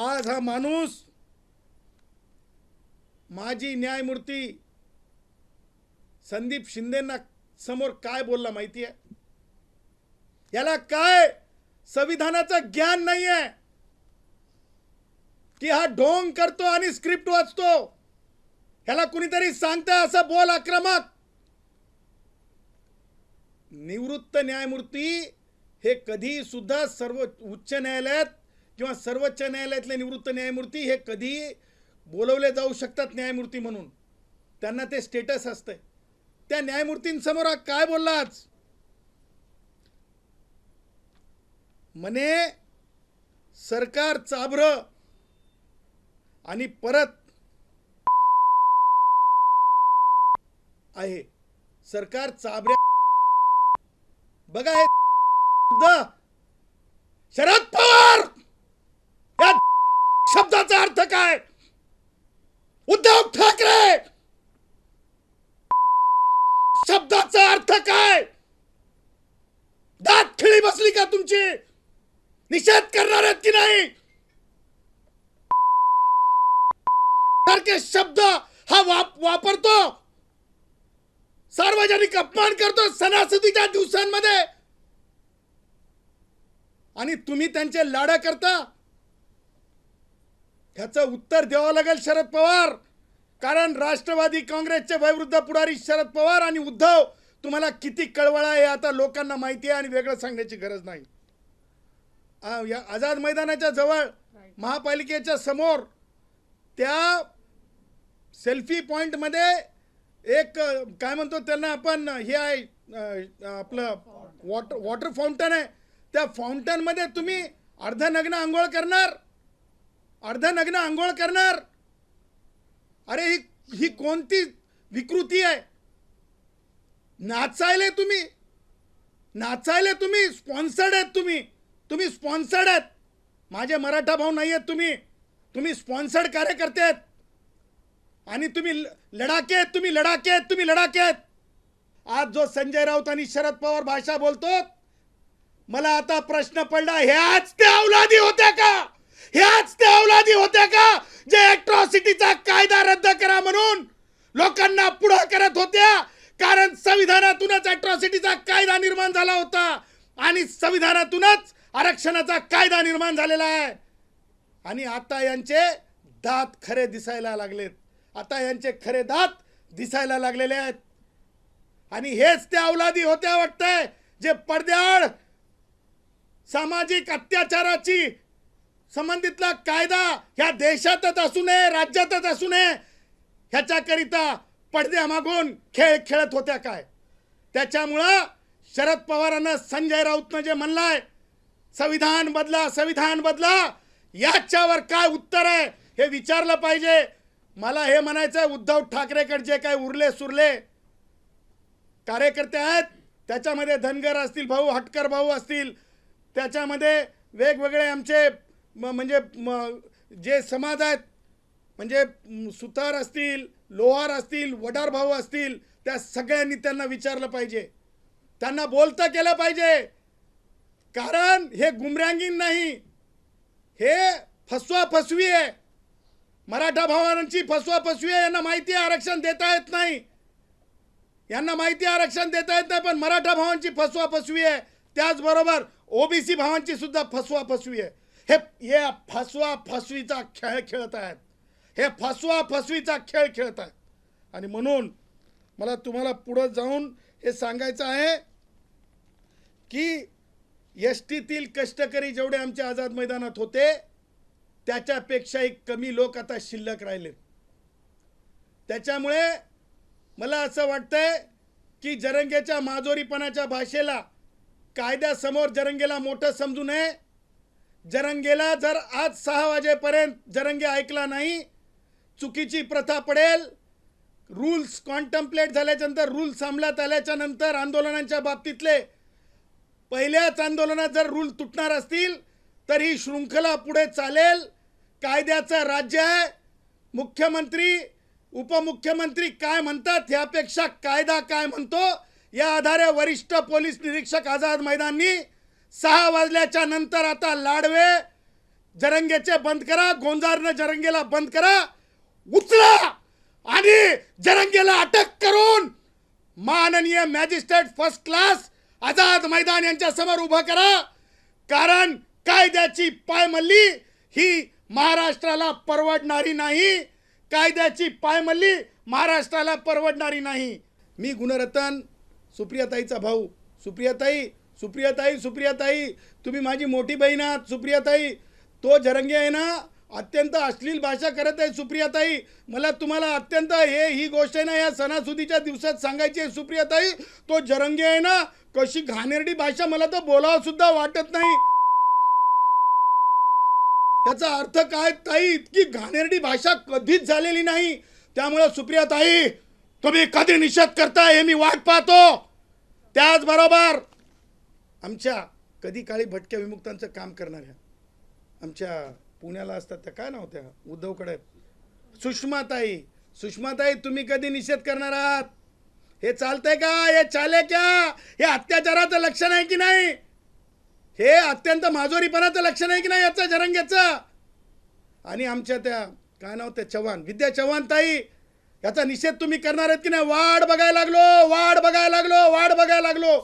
आज हा माणूस माजी न्यायमूर्ती संदीप शिंदेंना समोर काय बोलला माहिती आहे याला काय संविधानाचं ज्ञान नाही आहे की हा ढोंग करतो आणि स्क्रिप्ट वाचतो? ह्याला कुणीतरी सांगतं असं बोल आक्रमक? निवृत्त न्यायमूर्ती हे कधी सुद्धा सर्व उच्च न्यायालयात किंवा सर्वोच्च न्यायालयातले निवृत्त न्यायमूर्ती हे कधी बोलवले जाऊ शकतात न्यायमूर्ती म्हणून. त्यांना ते स्टेटस असतंय. त्या न्यायमूर्तींसमोर काय बोलला आज म्हणे सरकार चाभर आणि परत आहे. सरकार चाभऱ्या बघा हे शरद पवार या याचा अर्थ काय? उद्धव ठाकरे! शब्दाचा अर्थ काय? दात खिळी बसली का तुमची? निषेध करणार आहेत की नाही? सारखे शब्द हा वाप वापरतो. सार्वजनिक अपमान करतो सणासुदीच्या दिवसांमध्ये. आणि तुम्ही त्यांचे लाडा करता ह्याचं उत्तर द्यावं लागेल शरद पवार. कारण राष्ट्रवादी काँग्रेसचे वयवृद्ध पुढारी शरद पवार आणि उद्धव तुम्हाला किती कळवळा आहे आता लोकांना माहिती आहे आणि वेगळं सांगण्याची गरज नाही. आ, या आझाद मैदानाच्या जवळ महापालिकेच्या समोर त्या सेल्फी पॉइंटमध्ये एक काय म्हणतो त्यांना आपण हे आहे आपलं वॉटर वॉटर फाउंटन आहे. त्या फाउंटनमध्ये तुम्ही अर्धनग्न आंघोळ करणार. अर्धनग्न आंघोळ करणार. अरे ही ही कोणती विकृती आहे? नाचायले तुम्ही. नाचायले तुम्ही. स्पॉन्सर्ड आहेत तुम्ही. तुम्ही स्पॉन्सर्ड आहेत. माझे मराठा भाऊ नाही आहेत तुम्ही. तुम्ही स्पॉन्सर्ड कार्यकर्ते आहेत. आणि तुम्ही लडाके आहेत तुम्ही लडाखे आहेत तुम्ही लडाखे आहेत. आज जो संजय राऊत आणि शरद पवार भाषा बोलतो मला आता प्रश्न पडला ह्याच त्या अवलादी होत्या का? ह्याच त्या अवलादी होत्या का? जे अॅट्रॉसिटीचा कायदा रद्द करा म्हणून लोकांना पुढं करत होत्या. कारण संविधानातूनच अॅट्रॉसिटीचा कायदा निर्माण झाला होता. आणि संविधानातूनच आरक्षणाचा कायदा निर्माण झालेला आहे. आणि आता यांचे दात खरे दिसायला लागलेत. आता यांचे खरे दात दिसायला लागलेले आहेत. आणि हेच त्या अवलादी होत्या वाटतंय जे पडद्याआड सामाजिक अत्याचाराची संबंधितला कायदा ह्या देशातच असू नये राज्यातच असू नये ह्याच्याकरिता पडद्यामागून खेळ खेळत होत्या काय? त्याच्यामुळं शरद पवारांना संजय राऊतनं जे म्हणलंय संविधान बदला संविधान बदला याच्यावर काय उत्तर आहे हे विचारलं पाहिजे. मला हे म्हणायचं आहे उद्धव ठाकरेकडे जे काय उरले सुरले कार्यकर्ते आहेत त्याच्यामध्ये धनगर असतील भाऊ हटकर भाऊ असतील त्याच्यामध्ये वेगवेगळे आमचे म- म्हणजे म- जे समाज आहेत म्हणजे सुतार असतील लोहार असतील वडार भाऊ असतील त्या सगळ्यांनी त्यांना विचारलं पाहिजे. त्यांना बोलता केलं पाहिजे. कारण हे गुमरांगीन नाही. हे फसवा फसवी आहे. मराठा भावांची फसवा फसवी आहे यांना माहिती आहे आरक्षण देता येत नाही. यांना माहिती आरक्षण देता येत नाही पण मराठा भावांची फसवा फसवी आहे. त्याचबरोबर ओबीसी भावांची सुद्धा फसवा फसवी आहे. हे हे फसवा फसवीचा खेळ खेळत आहेत. हे फसवा फसवीचा खेळ खेळत आहेत. आणि म्हणून मला तुम्हाला पुढं जाऊन हे सांगायचं आहे की एस टीतील कष्टकरी जेवढे आमच्या आझाद मैदानात होते त्याच्यापेक्षाही कमी लोक आता शिल्लक राहिले. त्याच्यामुळे मला असं वाटतंय की जरंगेच्या माजोरीपणाच्या भाषेला कायद्यासमोर जरंगेला मोठं समजू नये. जरंगेला जर आज सहा वाजेपर्यंत जरंगे ऐकला नाही चुकीची प्रथा पडेल रूल्स कॉन्टम्प्लेट झाल्याच्या रूल रूल्स अंमलात आल्याच्यानंतर आंदोलनांच्या बाबतीतले पहिल्याच आंदोलनात जर रूल तुटणार असतील तर ही शृंखला पुढे चालेल. कायद्याचं राज्य आहे. मुख्यमंत्री उपमुख्यमंत्री काय म्हणतात ह्यापेक्षा कायदा काय म्हणतो या आधारे वरिष्ठ पोलीस निरीक्षक आझाद मैदाननी सहा वाजल्याच्या नंतर आता लाडवे जरंगेचे बंद करा गोंजारनं जरंगेला बंद करा उचला आणि जरंगेला अटक करून माननीय magistrate first class Azad Maidan यांच्या समोर उभं करा. कारण कायद्याची पायमल्ली ही महाराष्ट्राला परवडणारी नाही. कायद्याची पायमल्ली महाराष्ट्राला परवडणारी नाही. मी गुणरतन सुप्रियाताईचा भाऊ. सुप्रियाताई सुप्रियाताई सुप्रियाताई तुम्ही माझी मोठी बहीण आहात सुप्रियाताई. तो झरंगे आहे ना अत्यंत अश्लील भाषा करत आहे सुप्रियाताई. मला तुम्हाला अत्यंत हे ही गोष्ट आहे ना या सणासुदीच्या दिवसात सांगायची आहे सुप्रियाताई. तो जरंगे आहे ना कशी घाणेरडी भाषा मला तर बोलावं सुद्धा वाटत नाही. याचा अर्थ काय ताई? इतकी घाणेरडी भाषा कधीच झालेली नाही. त्यामुळे सुप्रियाताई तुम्ही कधी निषेध करताय हे मी वाट पाहतो. त्याचबरोबर आमच्या कधी काळी भटक्या विमुक्तांचं काम करणाऱ्या आमच्या पुण्याला असतात त्या काय नव्हत्या उद्धवकडे. सुषमाताई. सुषमाताई तुम्ही कधी निषेध करणार आहात? हे चालतंय का? हे चाले क्या हे अत्याचाराचं लक्षण आहे की नाही? हे अत्यंत माजोरीपणाचं लक्षण आहे की नाही याचं जरंग्याचं आणि आमच्या त्या काय नाव त्या चव्हाण विद्या चव्हाण ताई याचा निषेध तुम्ही करणार आहेत की नाही? वाढ बघायला लागलो वाढ बघायला लागलो वाढ बघायला लागलो.